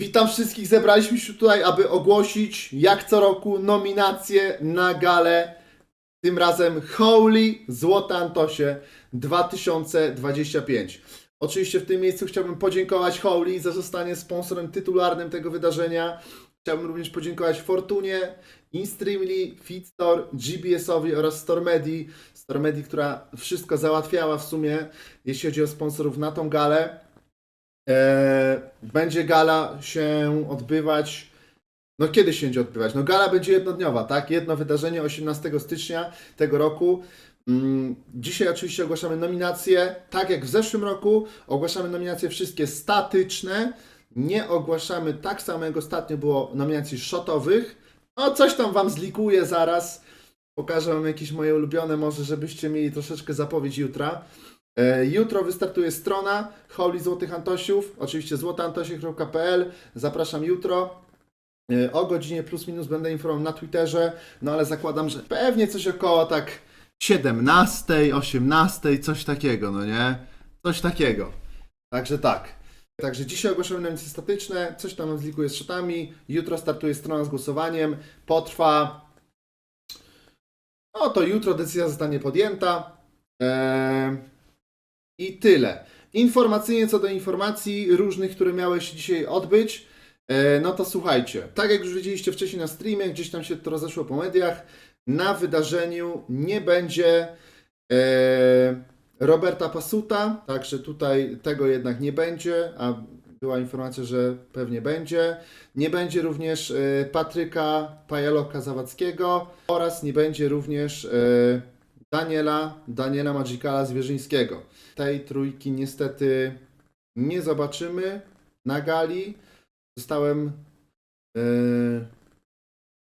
Witam wszystkich, zebraliśmy się tutaj, aby ogłosić, jak co roku, nominacje na galę. Tym razem Holy Złote Antosie 2025. Oczywiście w tym miejscu chciałbym podziękować Holy za zostanie sponsorem tytularnym tego wydarzenia. Chciałbym również podziękować Fortunie, Instreamly, Feedstore, GBS-owi oraz Stormedi. Stormedi, która wszystko załatwiała w sumie, jeśli chodzi o sponsorów na tą galę. E, będzie gala się odbywać. No kiedy się będzie odbywać? No gala będzie jednodniowa, tak? Jedno wydarzenie 18 stycznia tego roku. Mm, Dzisiaj oczywiście ogłaszamy nominacje. Tak jak w zeszłym roku, ogłaszamy nominacje wszystkie statyczne. Nie ogłaszamy tak samo jak ostatnio było nominacji shotowych. No coś tam wam zlikuję zaraz. Pokażę wam jakieś moje ulubione, może żebyście mieli troszeczkę zapowiedź jutra. E, Jutro wystartuje strona Holy Złotych Antosiów, oczywiście złoteantosie.pl. Zapraszam jutro. E, O godzinie plus minus będę informował na Twitterze, no ale zakładam, że pewnie coś około tak 17, 18, coś takiego, no nie? Coś takiego. Także tak. Także dzisiaj ogłaszamy nominacje statyczne, coś tam zlikuję z szatami. Jutro startuje strona z głosowaniem. Potrwa. No to jutro decyzja zostanie podjęta. Eee, I tyle. Informacyjnie co do informacji różnych, które miały się dzisiaj odbyć, e, no to słuchajcie. Tak jak już widzieliście wcześniej na streamie, gdzieś tam się to rozeszło po mediach, na wydarzeniu nie będzie e, Roberta Pasuta, także tutaj tego jednak nie będzie, a była informacja, że pewnie będzie. Nie będzie również e, Patryka Pajaloka-Zawadzkiego oraz nie będzie również e, Daniela, Daniela Magikala Zwierzyńskiego. Tej trójki niestety nie zobaczymy na gali. Zostałem e,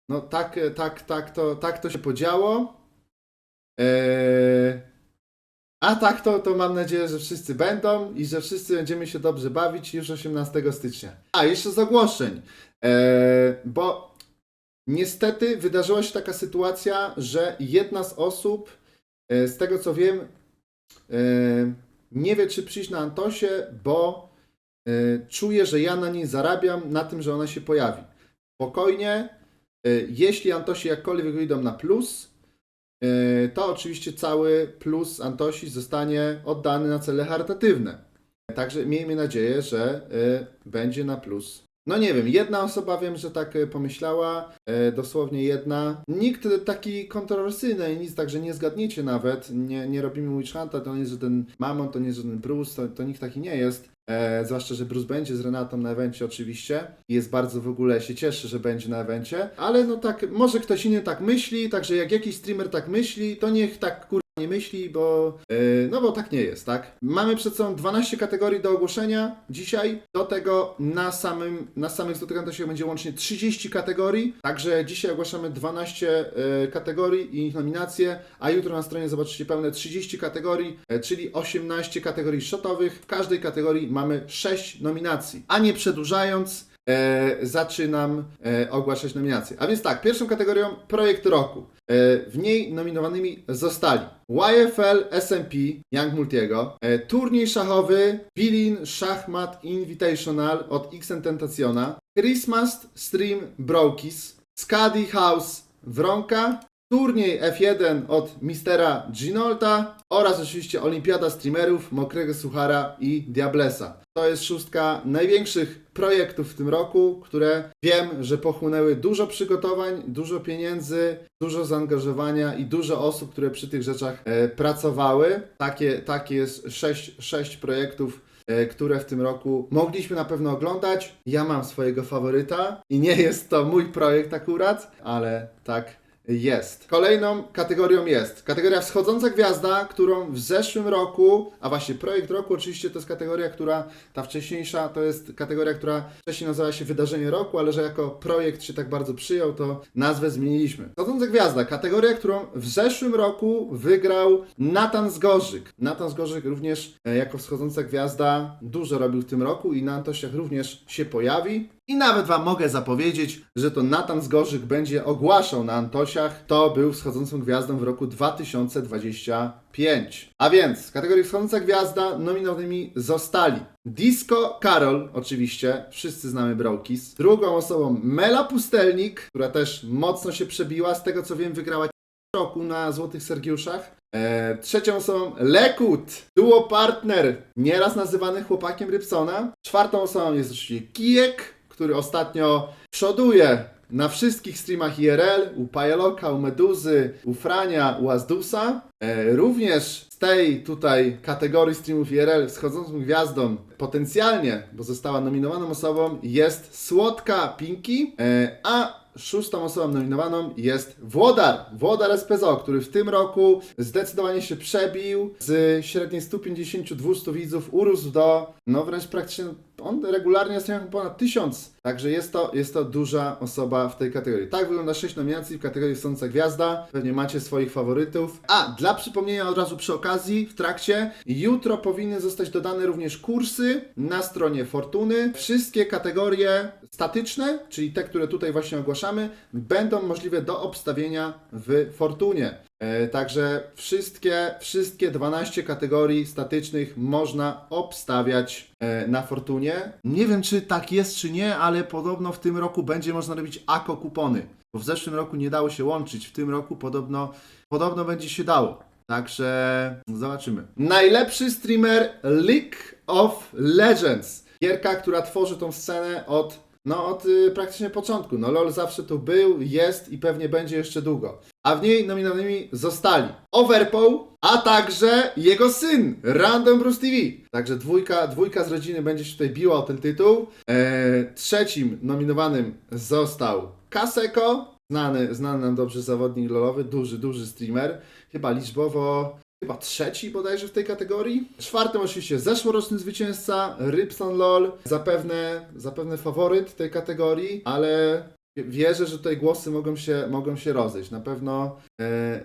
no tak, tak, tak to, tak to się podziało. E, a tak to, to mam nadzieję, że wszyscy będą i że wszyscy będziemy się dobrze bawić już 18 stycznia. A, jeszcze z ogłoszeń. E, bo niestety wydarzyła się taka sytuacja, że jedna z osób, e, z tego co wiem, e, nie wie czy przyjść na Antosie, bo e, czuje, że ja na niej zarabiam na tym, że ona się pojawi. Spokojnie, jeśli Antosi jakkolwiek wyjdą na plus, to oczywiście cały plus Antosi zostanie oddany na cele charytatywne. Także miejmy nadzieję, że będzie na plus. No nie wiem, jedna osoba wiem, że tak e, pomyślała, e, dosłownie jedna. Nikt taki kontrowersyjny, nic, także nie zgadniecie nawet, nie, nie robimy witch hunta, to nie jest żaden Mamon, to nie jest żaden Bruce, to, to nikt taki nie jest. E, zwłaszcza, że Bruce będzie z Renatą na evencie oczywiście jest bardzo w ogóle się cieszy, że będzie na evencie, ale no tak, może ktoś inny tak myśli, także jak jakiś streamer tak myśli, to niech tak kur nie myśli, bo yy, no bo tak nie jest, tak? Mamy przed sobą 12 kategorii do ogłoszenia dzisiaj. Do tego na samym na samych Antosiach będzie łącznie 30 kategorii. Także dzisiaj ogłaszamy 12 yy, kategorii i ich nominacje, a jutro na stronie zobaczycie pełne 30 kategorii, yy, czyli 18 kategorii shotowych. W każdej kategorii mamy 6 nominacji. A nie przedłużając, e, zaczynam e, ogłaszać nominacje. A więc tak, pierwszą kategorią projekt roku. E, w niej nominowanymi zostali YFL SMP Young Multiego, e, turniej szachowy Bilin Szachmat Invitational od Xen Tentaciona, Christmas Stream Brokis, Scadi House Wronka, turniej F1 od Mistera Ginolta oraz oczywiście Olimpiada Streamerów Mokrego Suchara i Diablesa. To jest szóstka największych projektów w tym roku, które wiem, że pochłonęły dużo przygotowań, dużo pieniędzy, dużo zaangażowania i dużo osób, które przy tych rzeczach e, pracowały. Takie, takie jest sześć, sześć projektów e, które w tym roku mogliśmy na pewno oglądać. Ja mam swojego faworyta i nie jest to mój projekt akurat, ale tak jest. Kolejną kategorią jest kategoria wschodząca gwiazda, którą w zeszłym roku, a właśnie projekt roku oczywiście to jest kategoria, która, ta wcześniejsza to jest kategoria, która wcześniej nazywała się wydarzenie roku, ale że jako projekt się tak bardzo przyjął, to nazwę zmieniliśmy. Wschodząca gwiazda, kategoria, którą w zeszłym roku wygrał Natan Zgorzyk. Natan Zgorzyk również e, jako wschodząca gwiazda dużo robił w tym roku i na Antosiach również się pojawi. I nawet Wam mogę zapowiedzieć, że to Natan Zgorzyk będzie ogłaszał na Antosiach Antosiach, to był wschodzącą gwiazdą w roku 2025. A więc w kategorii wschodząca gwiazda nominowanymi zostali Disco Karol, oczywiście, wszyscy znamy Brokis. Drugą osobą Mela Pustelnik, która też mocno się przebiła, z tego co wiem wygrała roku na Złotych Sergiuszach. E, trzecią osobą Lekut, duo partner, nieraz nazywany chłopakiem Rybsona. Czwartą osobą jest oczywiście Kijek, który ostatnio przoduje na wszystkich streamach IRL, u Pajeloka, u Meduzy, u Frania, u Azdusa. E, również z tej tutaj kategorii streamów IRL wschodzącą gwiazdą potencjalnie, bo została nominowaną osobą, jest Słodka Pinki, e, a szóstą osobą nominowaną jest Włodar, Włodar SPZO, który w tym roku zdecydowanie się przebił z średniej 150-200 widzów, urósł do, no wręcz praktycznie, on regularnie streamuje ponad 1000, także jest to, jest to duża osoba w tej kategorii. Tak wygląda 6 nominacji w kategorii Sąca Gwiazda, pewnie macie swoich faworytów. A, dla przypomnienia od razu przy okazji, w trakcie, jutro powinny zostać dodane również kursy na stronie Fortuny. Wszystkie kategorie statyczne, czyli te, które tutaj właśnie ogłaszamy, będą możliwe do obstawienia w Fortunie. E, Także wszystkie, wszystkie 12 kategorii statycznych można obstawiać e, na Fortunie. Nie wiem, czy tak jest, czy nie, ale podobno w tym roku będzie można robić AKO kupony. Bo w zeszłym roku nie dało się łączyć, w tym roku podobno, podobno będzie się dało. Także zobaczymy. Najlepszy streamer League of Legends. Gierka, która tworzy tą scenę od no od y, praktycznie początku. No LOL zawsze tu był, jest i pewnie będzie jeszcze długo. A w niej nominowanymi zostali Overpow, a także jego syn, Random Bruce TV. Także dwójka, dwójka z rodziny będzie się tutaj biła o ten tytuł. Eee, trzecim nominowanym został Kaseko, znany, znany nam dobrze zawodnik lolowy, duży, duży streamer. Chyba liczbowo chyba trzeci bodajże w tej kategorii. Czwartym oczywiście zeszłoroczny zwycięzca Rybson LOL, zapewne, zapewne faworyt tej kategorii, ale wierzę, że tutaj głosy mogą się, mogą się rozejść. Na pewno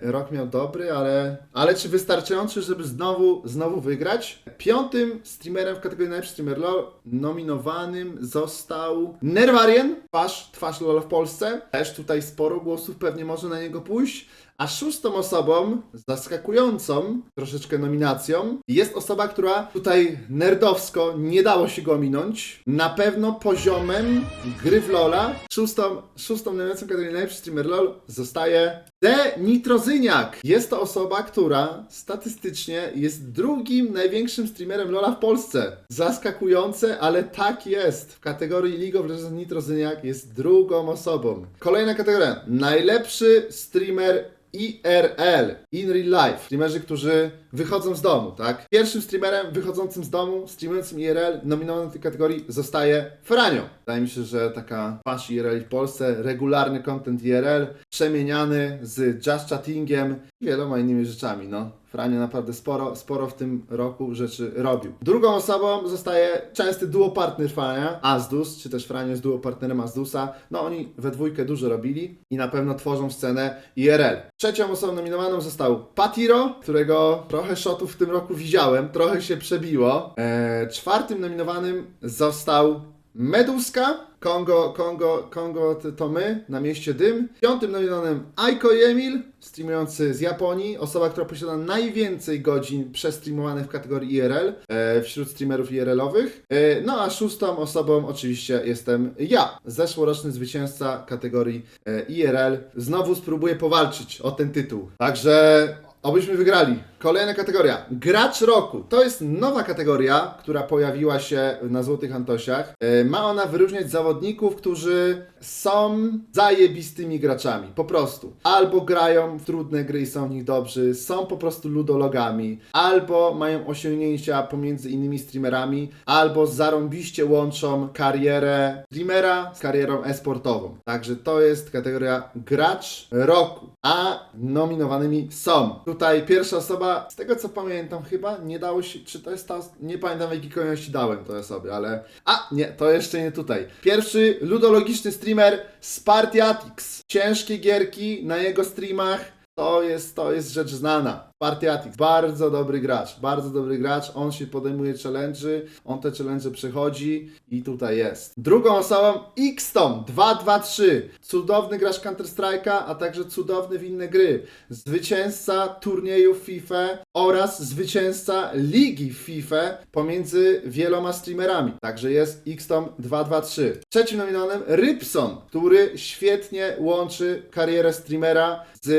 rok miał dobry, ale, ale czy wystarczający, żeby znowu, znowu wygrać? Piątym streamerem w kategorii najlepszy streamer LOL nominowanym został Nerwarien, twarz, twarz LOL w Polsce. Też tutaj sporo głosów pewnie może na niego pójść. A szóstą osobą, zaskakującą troszeczkę nominacją, jest osoba, która tutaj nerdowsko nie dało się go ominąć. Na pewno poziomem gry w Lola. Szóstą, szóstą nominacją kategorii najlepszy streamer LOL zostaje De Nitrozyniak. Jest to osoba, która statystycznie jest drugim największym streamerem Lola w Polsce. Zaskakujące, ale tak jest. W kategorii League of Legends Nitrozyniak jest drugą osobą. Kolejna kategoria. Najlepszy streamer IRL, in real life, streamerzy, którzy wychodzą z domu, tak? Pierwszym streamerem wychodzącym z domu, streamującym IRL, nominowanym w tej kategorii zostaje Franio. Wydaje mi się, że taka twarz IRL w Polsce, regularny content IRL, przemieniany z just chattingiem wieloma innymi rzeczami, no. Franio naprawdę sporo, sporo w tym roku rzeczy robił. Drugą osobą zostaje częsty duo partner Frania, Azdus, czy też Franio jest duo partnerem Azdusa. No oni we dwójkę dużo robili i na pewno tworzą scenę IRL. Trzecią osobą nominowaną został Patiro, którego trochę shotów w tym roku widziałem, trochę się przebiło. Eee, czwartym nominowanym został Meduska, Kongo, Kongo, Kongo to- my, na mieście Dym. Piątym nominowanym Aiko Emil, streamujący z Japonii, osoba, która posiada najwięcej godzin przestreamowanych w kategorii IRL e, wśród streamerów IRL-owych. E, no a szóstą osobą oczywiście jestem ja, zeszłoroczny zwycięzca kategorii e, IRL. Znowu spróbuję powalczyć o ten tytuł. Także Obyśmy wygrali. Kolejna kategoria. Gracz roku. To jest nowa kategoria, która pojawiła się na Złotych Antosiach. E, Ma ona wyróżniać zawodników, którzy są zajebistymi graczami. Po prostu. Albo grają w trudne gry i są w nich dobrzy, są po prostu ludologami, albo mają osiągnięcia pomiędzy innymi streamerami, albo zarąbiście łączą karierę streamera z karierą e-sportową. Także to jest kategoria gracz roku. A nominowanymi są tutaj pierwsza osoba, z tego co pamiętam chyba, nie dało się, czy to jest ta, nie pamiętam w jakiej kolejności dałem tej osobie, ale a, nie, to jeszcze nie tutaj. Pierwszy ludologiczny streamer Spartiatix. Ciężkie gierki na jego streamach, to jest, to jest rzecz znana. Partiatix, bardzo dobry gracz, bardzo dobry gracz, on się podejmuje challenge'y, on te challenge przechodzi i tutaj jest. Drugą osobą Xtom 223, cudowny gracz Counter Strike'a, a także cudowny w inne gry. Zwycięzca turnieju FIFA oraz zwycięzca ligi FIFA pomiędzy wieloma streamerami. Także jest Xtom 223. Trzecim nominowanym Rybson, który świetnie łączy karierę streamera z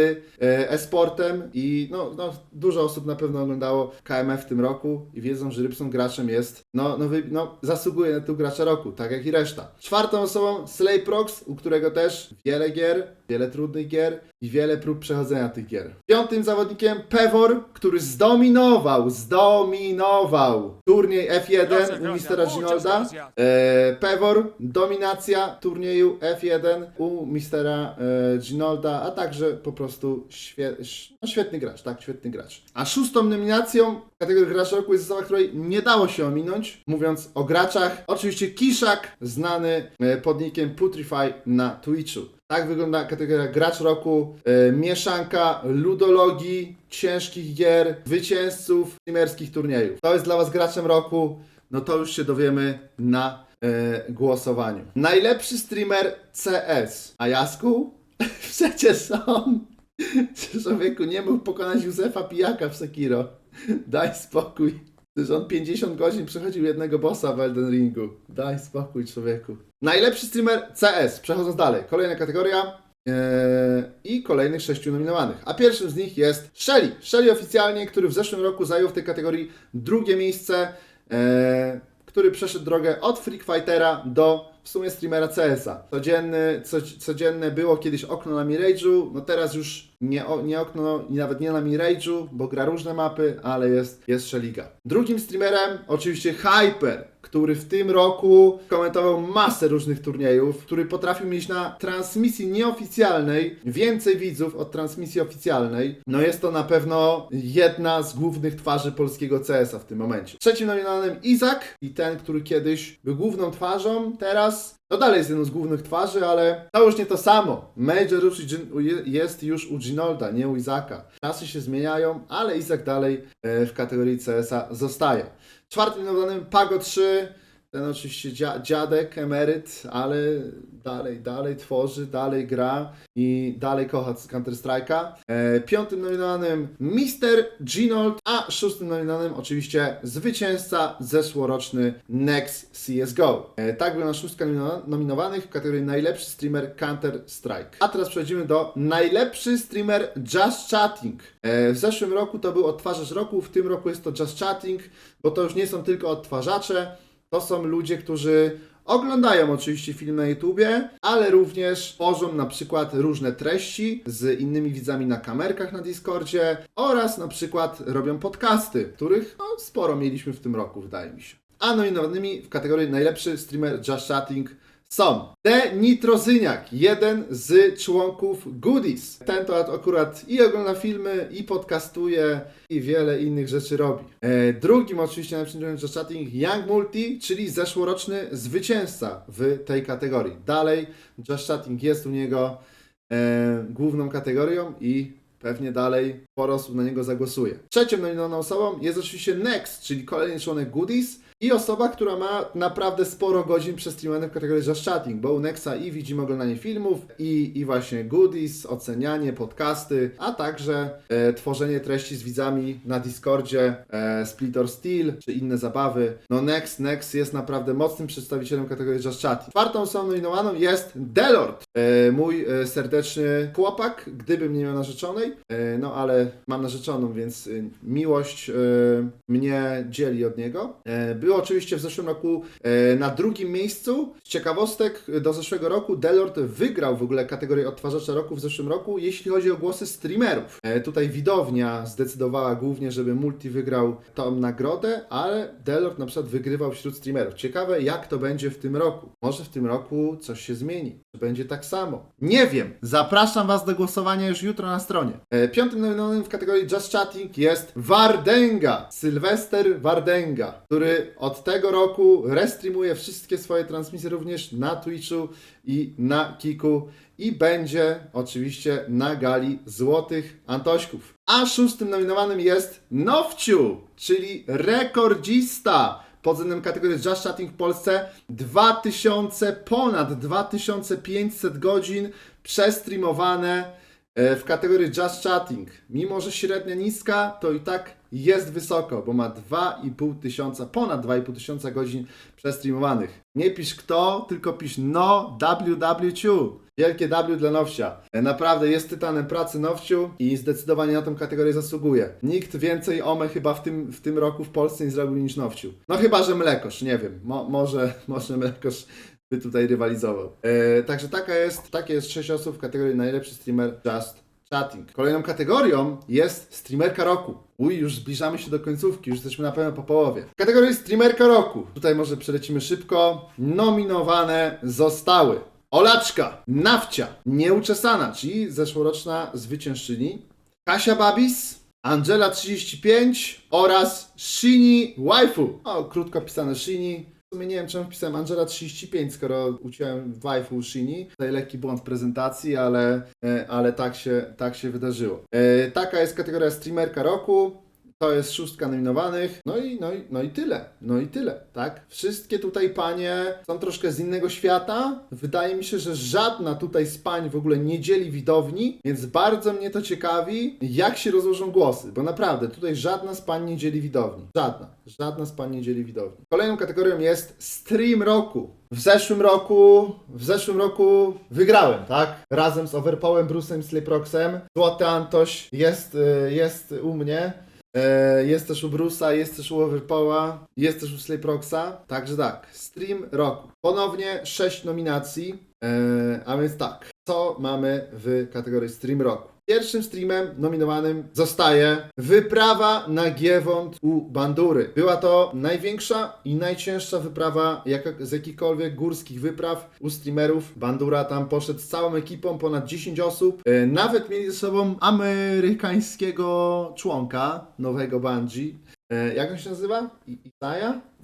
e, e-sportem i no, no, dużo osób na pewno oglądało KMF w tym roku i wiedzą, że Rybson graczem jest, no, no, wy, no zasługuje na tytuł gracza roku, tak jak i reszta. Czwartą osobą Slayprox, u którego też wiele gier, wiele trudnych gier i wiele prób przechodzenia tych gier. Piątym zawodnikiem Pewor, który zdominował, zdominował turniej F1 Gracias, u. Muchas Ginolda. E, Pewor, dominacja turnieju F1 u Mistera e, Ginolda, a także po prostu świe, no, świetny gracz, tak, świetny gracz. A szóstą nominacją kategorii gracz roku jest osoba, której nie dało się ominąć, mówiąc o graczach. Oczywiście Kiszak, znany e, pod nickiem Putrify na Twitchu. Tak wygląda kategoria gracz roku, e, mieszanka ludologii, ciężkich gier, zwycięzców streamerskich turniejów. To jest dla Was graczem roku, no to już się dowiemy na e, głosowaniu. Najlepszy streamer CS. A Jasku? Przecież on człowieku nie mógł pokonać Józefa Pijaka w Sekiro. Daj spokój. Przecież on 50 godzin przechodził jednego bossa w Elden Ringu. Daj spokój, człowieku. Najlepszy streamer CS. Przechodząc dalej. Kolejna kategoria. Eee, I kolejnych sześciu nominowanych. A pierwszym z nich jest Shelly. Shelly oficjalnie, który w zeszłym roku zajął w tej kategorii drugie miejsce, eee, który przeszedł drogę od Freak Fightera do w sumie streamera CS-a. Codzienny, co, codzienne było kiedyś okno na Mirage'u, no teraz już nie, o, nie okno nawet nie na Mirage'u, bo gra różne mapy, ale jest, jest Sheliga. Drugim streamerem oczywiście Hyper, który w tym roku komentował masę różnych turniejów, który potrafił mieć na transmisji nieoficjalnej więcej widzów od transmisji oficjalnej. No jest to na pewno jedna z głównych twarzy polskiego CS-a w tym momencie. Trzecim nominowanym Izak i ten, który kiedyś był główną twarzą, teraz no dalej jest jedną z głównych twarzy, ale to już nie to samo. Major już jest już u Ginolda, nie u Izaka. Czasy się zmieniają, ale Izak dalej e, w kategorii CS-a zostaje. Czwartym nominowanym Pago 3, ten oczywiście dzia- dziadek, emeryt, ale dalej, dalej tworzy, dalej gra i dalej kocha Counter-Strike'a. E, piątym nominowanym Mr. Ginold, a szóstym nominowanym oczywiście zwycięzca zeszłoroczny Next CSGO. E, tak była szóstka nomino- nominowanych w kategorii najlepszy streamer Counter-Strike. A teraz przechodzimy do najlepszy streamer Just Chatting. E, w zeszłym roku to był odtwarzacz roku, w tym roku jest to Just Chatting, bo to już nie są tylko odtwarzacze, to są ludzie, którzy oglądają oczywiście film na YouTubie, ale również tworzą na przykład różne treści z innymi widzami na kamerkach na Discordzie oraz na przykład robią podcasty, których no, sporo mieliśmy w tym roku, wydaje mi się. A nominowanymi w kategorii najlepszy streamer Just Chatting są De Nitrozyniak, jeden z członków Goodies. Ten to akurat i ogląda filmy, i podcastuje, i wiele innych rzeczy robi. E, drugim oczywiście członkiem Just Chatting Young Multi, czyli zeszłoroczny zwycięzca w tej kategorii. Dalej Just Chatting jest u niego e, główną kategorią i pewnie dalej sporo osób na niego zagłosuje. Trzecią nominowaną osobą jest oczywiście Next, czyli kolejny członek Goodies i osoba, która ma naprawdę sporo godzin przestreamowanych w kategorii Just Chatting, bo u Nexa i widzimy oglądanie filmów, i, i właśnie Goodies, ocenianie, podcasty, a także e, tworzenie treści z widzami na Discordzie, e, Split or Steel, czy inne zabawy. No Next, Next jest naprawdę mocnym przedstawicielem kategorii Just Chatting. Czwartą osobą nominowaną jest Delord, e, mój e, serdeczny chłopak, gdybym nie miał narzeczonej, e, no ale mam narzeczoną, więc e, miłość e, mnie dzieli od niego. E, Był oczywiście w zeszłym roku e, na drugim miejscu. Z ciekawostek e, do zeszłego roku Delord wygrał w ogóle kategorię odtwarzacza roku w zeszłym roku, jeśli chodzi o głosy streamerów. E, Tutaj widownia zdecydowała głównie, żeby Multi wygrał tą nagrodę, ale Delord na przykład wygrywał wśród streamerów. Ciekawe jak to będzie w tym roku. Może w tym roku coś się zmieni. Czy będzie tak samo? Nie wiem. Zapraszam Was do głosowania już jutro na stronie. Piątym nominowanym w kategorii Just Chatting jest Wardenga. Sylwester Wardenga, który od tego roku restreamuje wszystkie swoje transmisje również na Twitchu i na Kiku i będzie oczywiście na gali Złotych Antośków. A szóstym nominowanym jest Nowciu, czyli rekordzista pod względem kategorii Just Chatting w Polsce 2000, ponad 2500 godzin przestreamowane e, w kategorii Just Chatting. Mimo, że średnia niska, to i tak jest wysoko, bo ma 2,5 tysiąca, ponad 2,5 tysiąca godzin przestreamowanych. Nie pisz kto, tylko pisz no WWQ. Wielkie W dla Nowcia. E, Naprawdę jest tytanem pracy Nowciu i zdecydowanie na tą kategorię zasługuje. Nikt więcej OME chyba w tym, w tym roku w Polsce nie zrobił niż Nowciu. No chyba, że Mlekosz, nie wiem. Mo, może, może Mlekosz by tutaj rywalizował. E, także taka jest, takie jest 6 osób w kategorii najlepszy streamer Just Kolejną kategorią jest streamerka roku. Uj, już zbliżamy się do końcówki, już jesteśmy na pewno po połowie. W kategorii streamerka roku, tutaj może przelecimy szybko, nominowane zostały Olaczka, Nawcia, Nieuczesana, czyli zeszłoroczna zwyciężczyni, Kasia Babis, Angela 35 oraz Shini Waifu. O, krótko pisane Shini. Sumie nie wiem, czemu wpisałem Angela 35, skoro uciąłem waifu Shini. Tutaj lekki błąd w prezentacji, ale, e, ale tak, się, tak się wydarzyło. E, taka jest kategoria streamerka roku. To jest szóstka nominowanych. No i, no, i, no i tyle. No i tyle, tak? Wszystkie tutaj panie są troszkę z innego świata. Wydaje mi się, że żadna tutaj z pań w ogóle nie dzieli widowni, więc bardzo mnie to ciekawi, jak się rozłożą głosy, bo naprawdę tutaj żadna z pań nie dzieli widowni. Żadna. Żadna z pań nie dzieli widowni. Kolejną kategorią jest stream roku. W zeszłym roku, w zeszłym roku wygrałem, tak? Razem z Overpowem, Bruce'em, Slayproxem. Złoty Antoś jest, y, jest u mnie. E, Jest też u Bruce'a, jest też u Overpoła, jest też u Slayproxa. Także tak, stream roku. Ponownie 6 nominacji, e, a więc tak, co mamy w kategorii stream roku? Pierwszym streamem nominowanym zostaje Wyprawa na Giewont u Bandury. Była to największa i najcięższa wyprawa jaka, z jakichkolwiek górskich wypraw u streamerów. Bandura tam poszedł z całą ekipą, ponad 10 osób. E, Nawet mieli ze sobą amerykańskiego członka nowego Bungie. E, Jak on się nazywa? I-?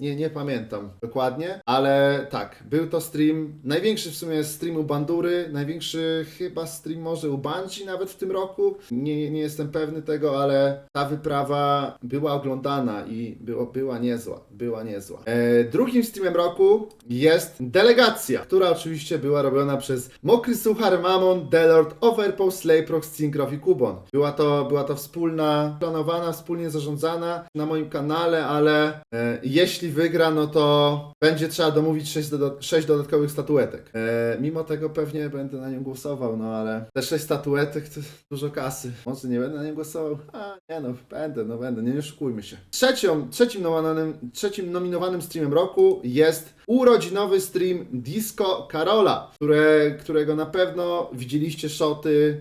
Nie, nie pamiętam dokładnie, ale tak, był to stream, największy w sumie stream u Bandury, największy chyba stream może u Bungie nawet w tym roku. Nie, nie jestem pewny tego, ale ta wyprawa była oglądana i było, była niezła, była niezła. E, drugim streamem roku jest Delegacja, która oczywiście była robiona przez Mokry Suchar, Mamon, Delord, Overpool, Slayprox, Syncrof i Kubon. Była to, była to wspólna, planowana, wspólnie zarządzana na moim kanale, ale e, jeśli wygra, no to będzie trzeba domówić 6, doda- 6 dodatkowych statuetek. E, mimo tego pewnie będę na nią głosował, no ale te 6 statuetek to dużo kasy. Może nie będę na nią głosował? A nie no, będę, no będę, nie oszukujmy się. Trzecią, trzecim, nominowanym, trzecim nominowanym streamem roku jest urodzinowy stream Disco Karola, które, którego na pewno widzieliście szoty,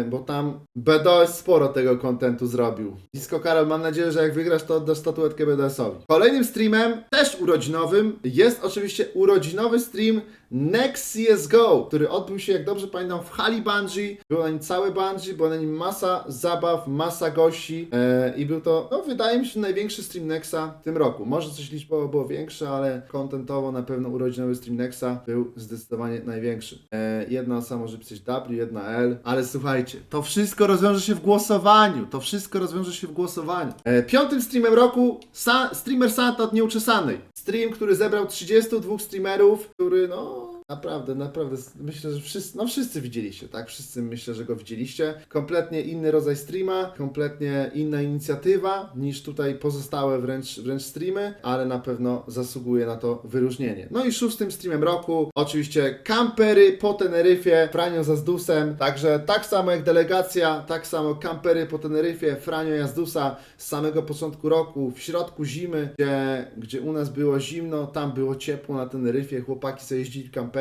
e, bo tam BDS sporo tego kontentu zrobił. Disco Karol, mam nadzieję, że jak wygrasz, to oddasz statuetkę BDS-owi. Kolejnym streamem, też urodzinowym, jest oczywiście urodzinowy stream Next CSGO, który odbył się, jak dobrze pamiętam, w hali Bungie. Było na nim cały Bungie, była na nim masa zabaw, masa gości e, i był to, no wydaje mi się, największy stream Nexa w tym roku. Może coś liczbowo było większe, ale kontentowo na pewno urodzinowy stream Nexa był zdecydowanie największy. E, jedna osoba może pisać W, jedna L, ale słuchajcie, to wszystko rozwiąże się w głosowaniu. To wszystko rozwiąże się w głosowaniu. E, piątym streamem roku Sa streamer Santa od Nieuczesanej. Stream, który zebrał 32 streamerów, który no Naprawdę, naprawdę. Myślę, że wszyscy, no wszyscy widzieliście, tak? Wszyscy myślę, że go widzieliście. Kompletnie inny rodzaj streama, kompletnie inna inicjatywa niż tutaj pozostałe wręcz, wręcz streamy, ale na pewno zasługuje na to wyróżnienie. No i szóstym streamem roku, oczywiście kampery po Teneryfie, Franio z Azdusem, także tak samo jak delegacja, tak samo kampery po Teneryfie, Franio i Azdusa z samego początku roku, w środku zimy, gdzie, gdzie u nas było zimno, tam było ciepło na Teneryfie, chłopaki sobie jeździli kamperem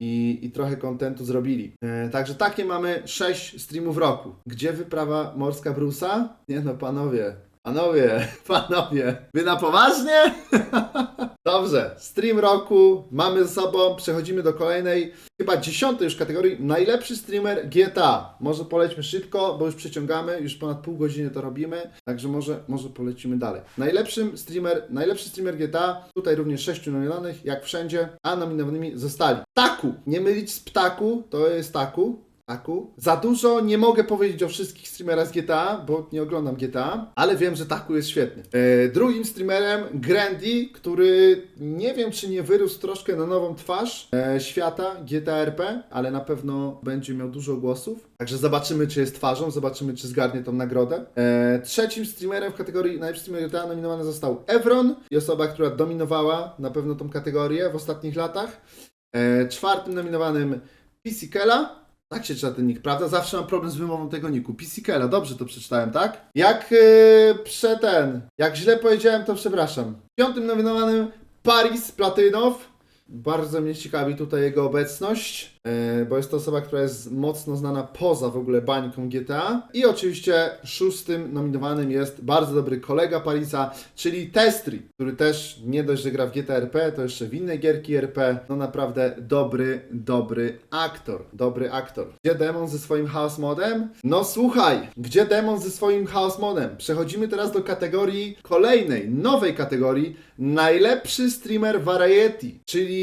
i, i trochę kontentu zrobili. E, także takie mamy 6 streamów roku. Gdzie wyprawa morska Brusa? Nie no, panowie. Panowie, panowie, wy na poważnie? Dobrze, stream roku mamy za sobą, przechodzimy do kolejnej, chyba dziesiątej już kategorii, najlepszy streamer GTA. Może polećmy szybko, bo już przeciągamy, już ponad pół godziny to robimy, także może, może polecimy dalej. Najlepszym streamer, najlepszy streamer GTA, tutaj również sześciu nominowanych, jak wszędzie, a nominowanymi zostali Taku, nie mylić z Ptaku, to jest Taku, Za dużo nie mogę powiedzieć o wszystkich streamerach z GTA, bo nie oglądam GTA, ale wiem, że Taku jest świetny. E, drugim streamerem Grandy, który nie wiem, czy nie wyrósł troszkę na nową twarz e, świata GTA RP, ale na pewno będzie miał dużo głosów. Także zobaczymy, czy jest twarzą, zobaczymy, czy zgarnie tą nagrodę. E, trzecim streamerem w kategorii najlepszy streamer GTA nominowany został Evron i osoba, która dominowała na pewno tą kategorię w ostatnich latach. Czwartym nominowanym Pisikela. Tak się czyta ten nick, prawda? Zawsze mam problem z wymową tego niku. Pisikela, dobrze to przeczytałem, tak? Jak yy, prze ten, jak źle powiedziałem, to przepraszam. Piątym nominowanym Paris Platynow. Bardzo mnie ciekawi tutaj jego obecność, yy, bo jest to osoba, która jest mocno znana poza w ogóle bańką GTA. I oczywiście szóstym nominowanym jest bardzo dobry kolega Parisa, czyli Testri, który też nie dość, że gra w GTA RP, to jeszcze w inne gierki RP. No naprawdę dobry, dobry aktor. Dobry aktor. Gdzie Demon ze swoim Chaos Modem? No słuchaj, gdzie Demon ze swoim Chaos Modem? Przechodzimy teraz do kategorii kolejnej, nowej kategorii. Najlepszy streamer Variety, czyli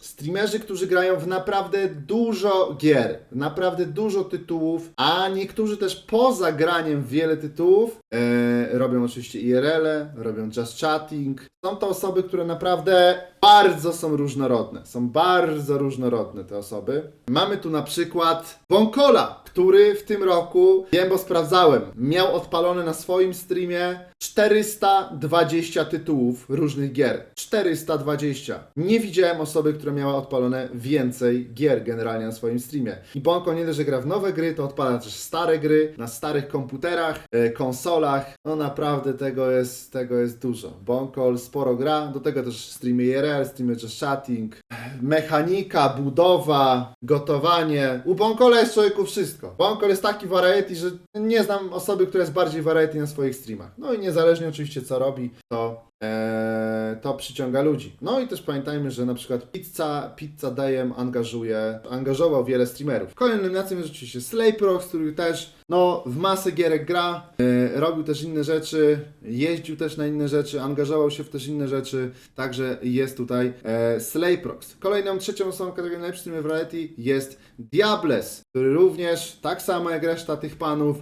streamerzy, którzy grają w naprawdę dużo gier, naprawdę dużo tytułów, a niektórzy też poza graniem w wiele tytułów e, robią oczywiście IRL-e, robią just chatting. Są to osoby, które naprawdę bardzo są różnorodne. Są bardzo różnorodne te osoby. Mamy tu na przykład Bonkola, który w tym roku, wiem, bo sprawdzałem, miał odpalone na swoim streamie 420 tytułów różnych gier. 420. Nie widziałem osoby, która miała odpalone więcej gier generalnie na swoim streamie. I Bonko nie dość, że gra w nowe gry, to odpala też stare gry na starych komputerach, e, konsolach. No naprawdę tego jest, tego jest dużo. Bonkol sporo gra, do tego też streamy IRL, streamy just chatting, mechanika, budowa, gotowanie. U Bonkola jest człowieku wszystko. Bonkol jest taki variety, że nie znam osoby, która jest bardziej variety na swoich streamach. No i niezależnie oczywiście co robi, to, e, to przyciąga ludzi. No i też pamiętajmy, że na przykład Pizza, Pizza Dajem angażuje, angażował wiele streamerów. Kolejnym nominacją jest oczywiście Slayprox, który też no, w masę gierek gra, e, robił też inne rzeczy, jeździł też na inne rzeczy, angażował się w też inne rzeczy, także jest tutaj e, Slayprox. Kolejną, trzecią osobą kategorii najlepszy streamer variety jest Diables, który również, tak samo jak reszta tych panów,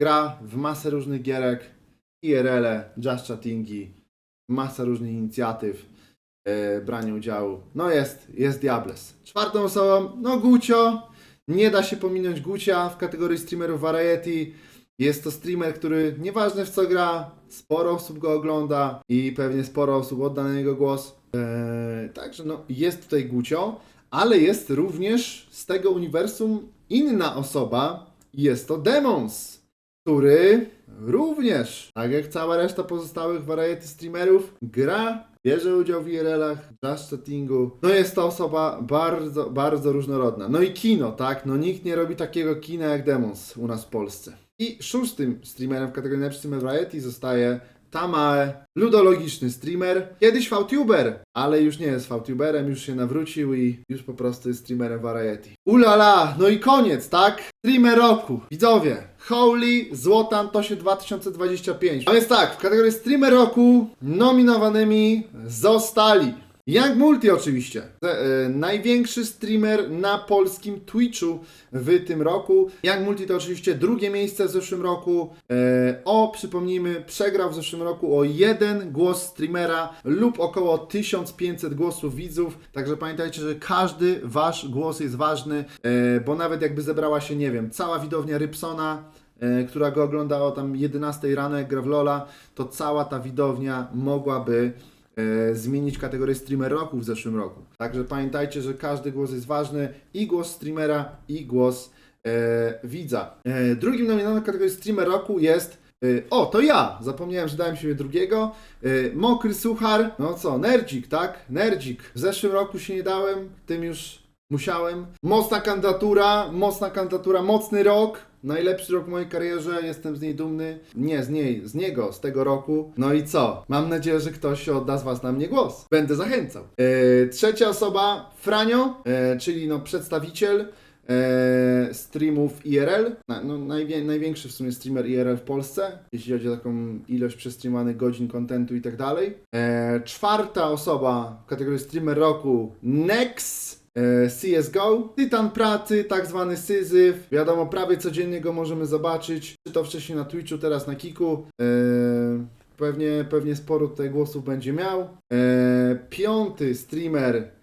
gra w masę różnych gierek, IRL-e, just chattingi, masa różnych inicjatyw, e, branie udziału. No jest, jest Diables. Czwartą osobą, no Gucio. Nie da się pominąć Gucia w kategorii streamerów Variety. Jest to streamer, który nieważne w co gra, sporo osób go ogląda i pewnie sporo osób odda na niego głos. Eee, także no, jest tutaj Gucio, ale jest również z tego uniwersum inna osoba. Jest to Demons, który również, tak jak cała reszta pozostałych variety streamerów, gra, bierze udział w IRL-ach, just chattingu. No jest to osoba bardzo, bardzo różnorodna. No i kino, tak? No nikt nie robi takiego kina jak Demons u nas w Polsce. I szóstym streamerem w kategorii najlepszy streamer variety zostaje Tamae, ludologiczny streamer, kiedyś VTuber, ale już nie jest VTuberem, już się nawrócił i już po prostu jest streamerem Variety. Ulala, no i koniec, tak? Streamer roku. Widzowie, Holy Złotan Tosie 2025. A więc tak, w kategorii streamer roku nominowanymi zostali Young Multi oczywiście. E, e, największy streamer na polskim Twitchu w tym roku. Young Multi to oczywiście drugie miejsce w zeszłym roku. E, o, przypomnijmy, przegrał w zeszłym roku o jeden głos streamera lub około 1500 głosów widzów. Także pamiętajcie, że każdy wasz głos jest ważny, bo nawet jakby zebrała się, nie wiem, cała widownia Rybsona, która go ogląda o tam 11 rano, jak gra w Lola, to cała ta widownia mogłaby zmienić kategorię streamer roku w zeszłym roku. Także pamiętajcie, że każdy głos jest ważny i głos streamera, i głos e, widza. E, drugim nominowanym kategorii streamer roku jest e, o, to ja! Zapomniałem, że dałem siebie drugiego. E, Mokry suchar. No co, nerdzik, tak? Nerdzik. W zeszłym roku się nie dałem, tym już Musiałem. Mocna kandydatura, mocna kandydatura, mocny rok. Najlepszy rok w mojej karierze, jestem z niej dumny. Nie, z niej, z niego, z tego roku. No i co? Mam nadzieję, że ktoś odda z Was na mnie głos. Będę zachęcał. E, trzecia osoba, Franio, e, czyli no przedstawiciel e, streamów IRL. Na, no, najwię, największy w sumie streamer IRL w Polsce, jeśli chodzi o taką ilość przestreamowanych godzin kontentu i tak dalej. Czwarta osoba w kategorii streamer roku, Nex. E, CSGO, tytan pracy, tak zwany syzyf. Wiadomo, prawie codziennie go możemy zobaczyć. Czy to wcześniej na Twitchu, teraz na Kiku. E, pewnie, pewnie sporo tutaj głosów będzie miał. E, piąty streamer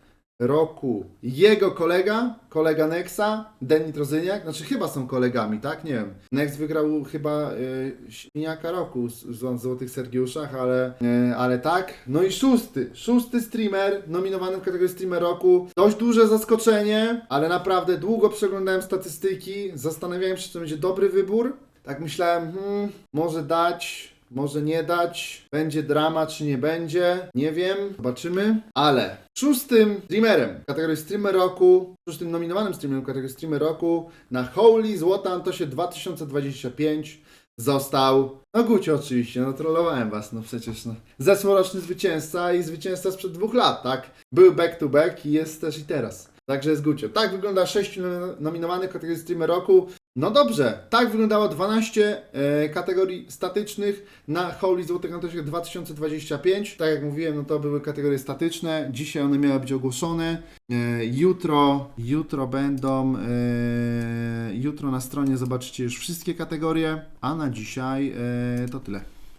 roku, jego kolega, kolega Nexa, Denny Trozyniak, znaczy chyba są kolegami, tak? Nie wiem. Nex wygrał chyba y, Śniaka roku z, Złotych Sergiuszach, ale, y, ale tak. No i szósty, szósty streamer, nominowany w kategorii streamer roku. Dość duże zaskoczenie, ale naprawdę długo przeglądałem statystyki, zastanawiałem się, czy to będzie dobry wybór. Tak myślałem, hmm, może dać, może nie dać, będzie drama czy nie będzie, nie wiem, zobaczymy, ale szóstym streamerem w kategorii streamer roku, szóstym nominowanym streamerem w kategorii streamer roku na Holy Złota Antosie 2025 został, no Gucio oczywiście, no trollowałem was, no przecież no. Zeszłoroczny zwycięzca i zwycięzca sprzed dwóch lat, tak? Był back to back i jest też i teraz. Także jest Gucio. Tak wygląda sześciu nom- nominowanych kategorii streamer roku. No dobrze, tak wyglądało 12 e, kategorii statycznych na Holy Złotych Antosie 2025. Tak jak mówiłem, no to były kategorie statyczne. Dzisiaj one miały być ogłoszone. E, jutro, jutro będą, e, jutro na stronie zobaczycie już wszystkie kategorie, a na dzisiaj e, to tyle.